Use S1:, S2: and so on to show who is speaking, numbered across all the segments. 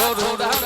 S1: Hold on.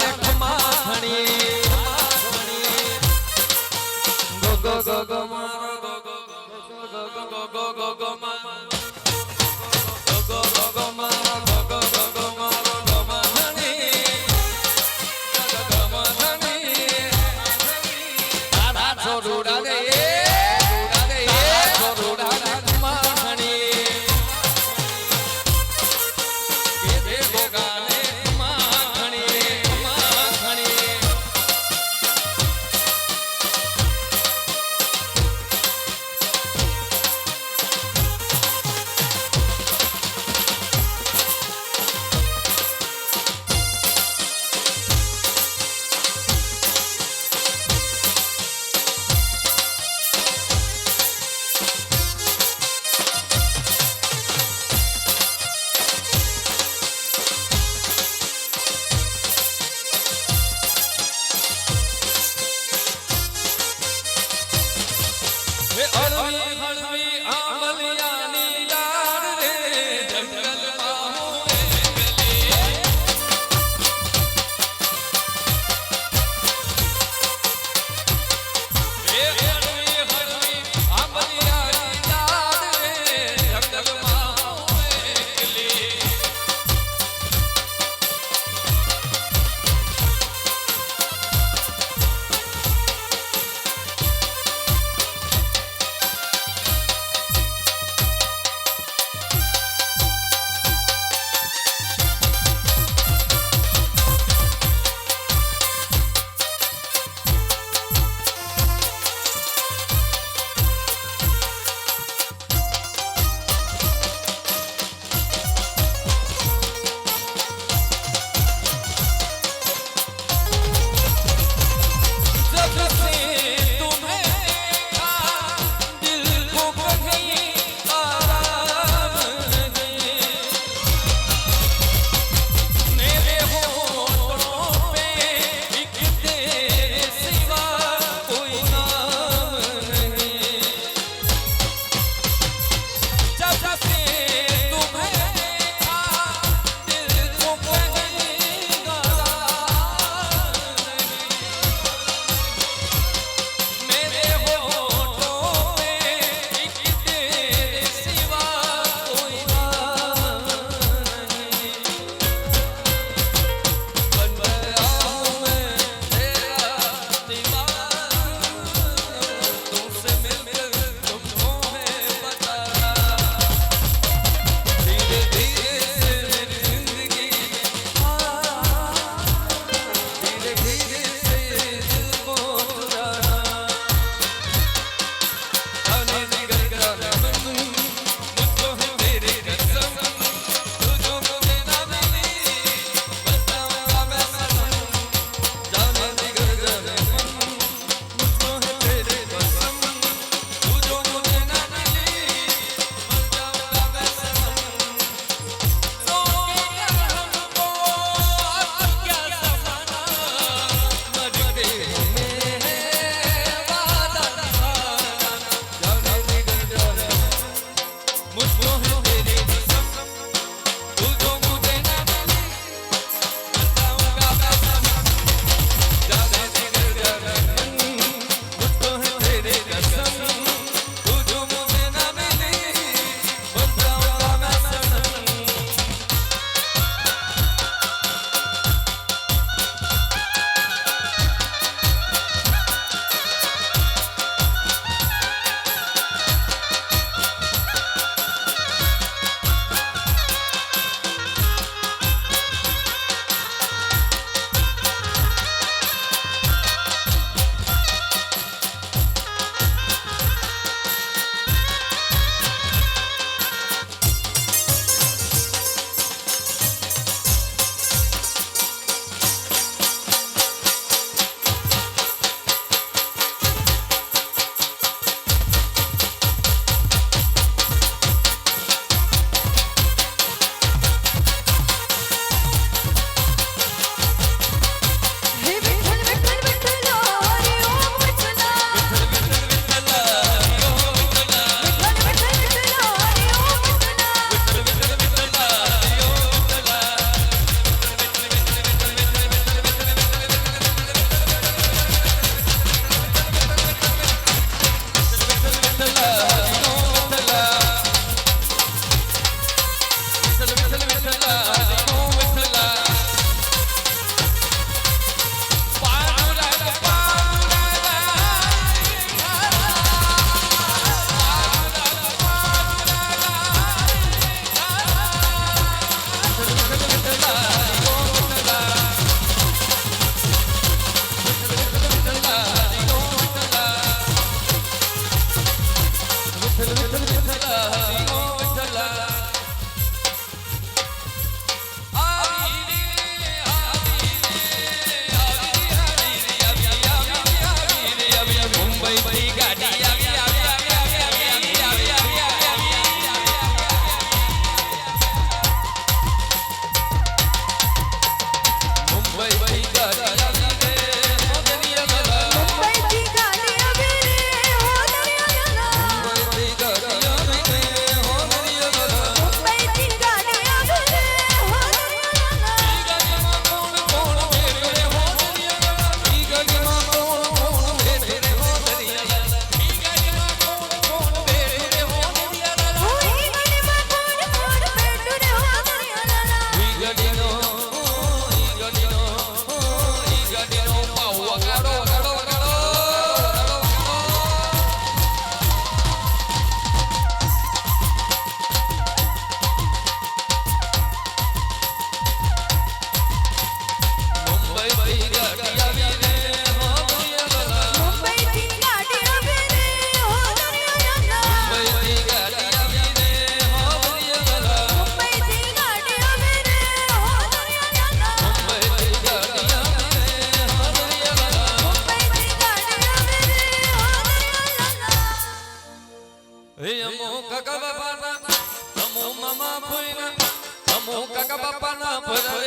S1: હે અળવી ભરે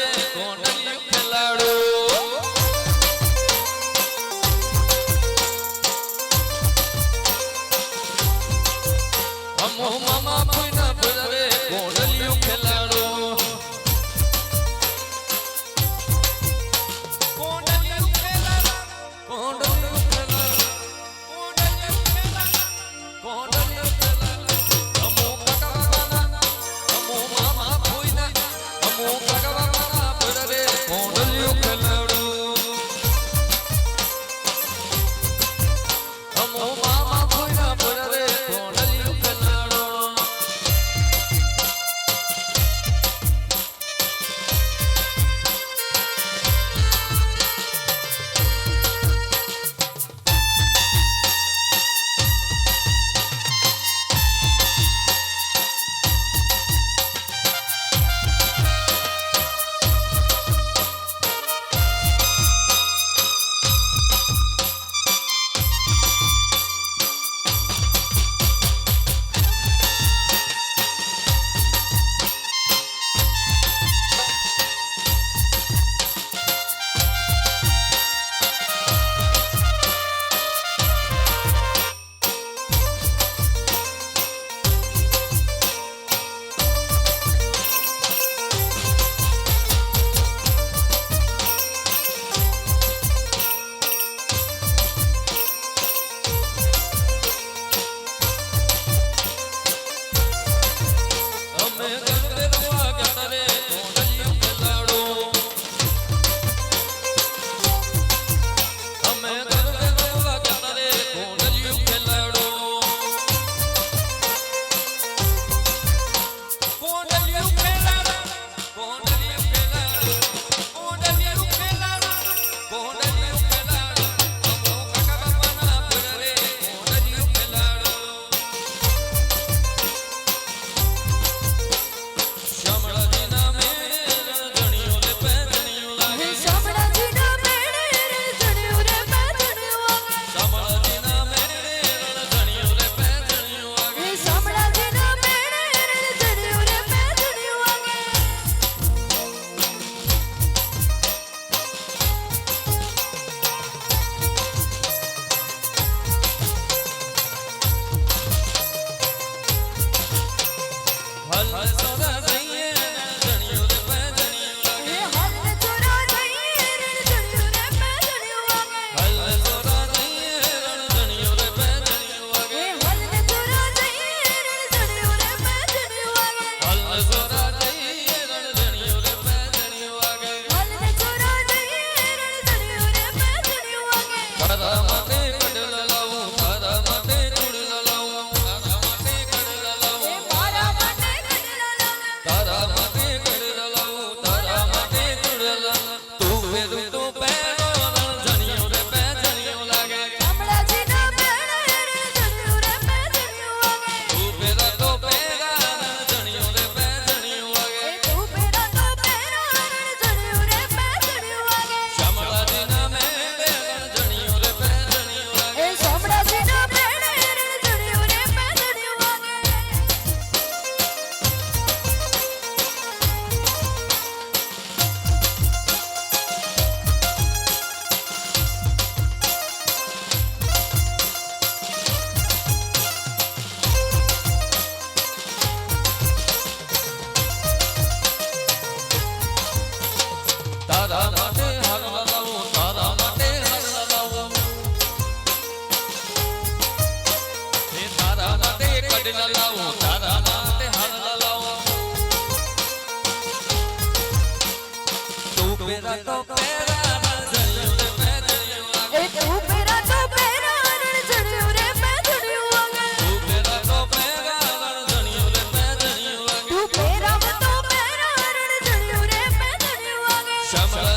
S1: Shama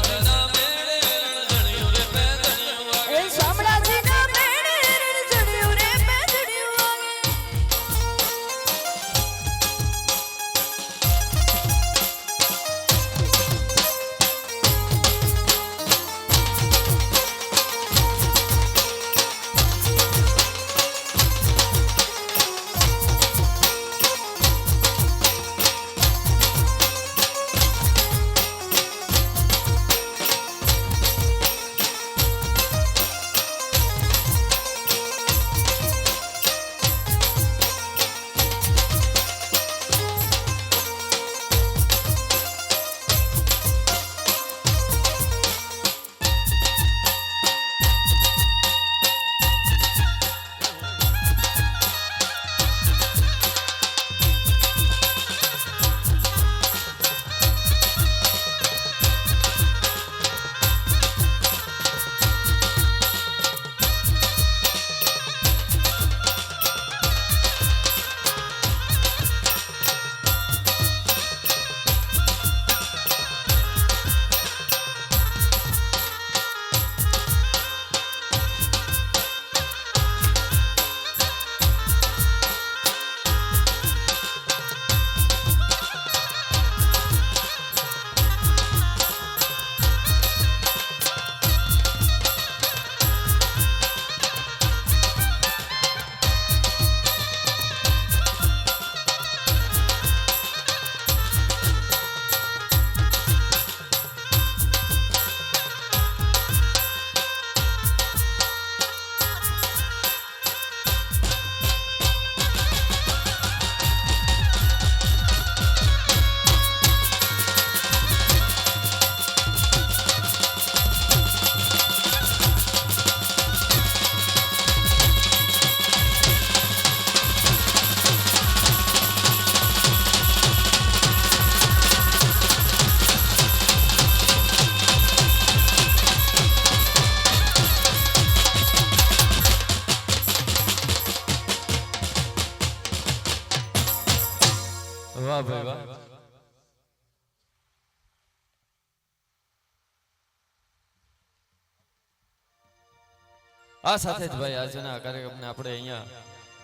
S1: આ સાથે જ ભાઈ, આજના કાર્યક્રમને આપણે અહીંયા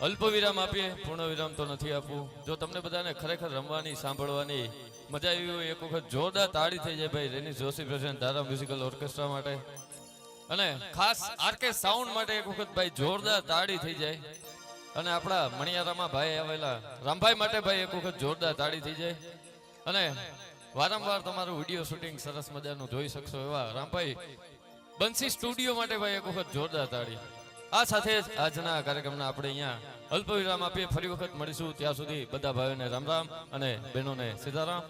S1: અલ્પ વિરામ આપીએ, પૂર્ણ વિરામ તો નથી આપવું. જો તમને બધાને ખરેખર રમવાની, સાંભળવાની મજા આવી હોય, એક વખત જોરદાર તાળી થઈ જાય ભાઈ, Reni Joshi present Dhara musical orchestra માટે. અને ખાસ આરકે સાઉન્ડ માટે એક વખત ભાઈ જોરદાર તાળી થઈ જાય. અને આપણા મણિયારામાં ભાઈ આવેલા રામભાઈ માટે ભાઈ એક વખત જોરદાર તાળી થઈ જાય. અને વારંવાર તમારું વીડિયો શૂટિંગ સરસ મજાનું જોઈ શકશો એવા રામભાઈ બંસી સ્ટુડિયો માટે ભાઈ એક વખત જોરદાર તાળી. આ સાથે જ આજના કાર્યક્રમના આપણે અહીંયા અલ્પ વિરામ આપીએ. ફરી વખત મળીશું. ત્યાં સુધી બધા ભાઈઓને રામ રામ અને બહેનોને સીતારામ.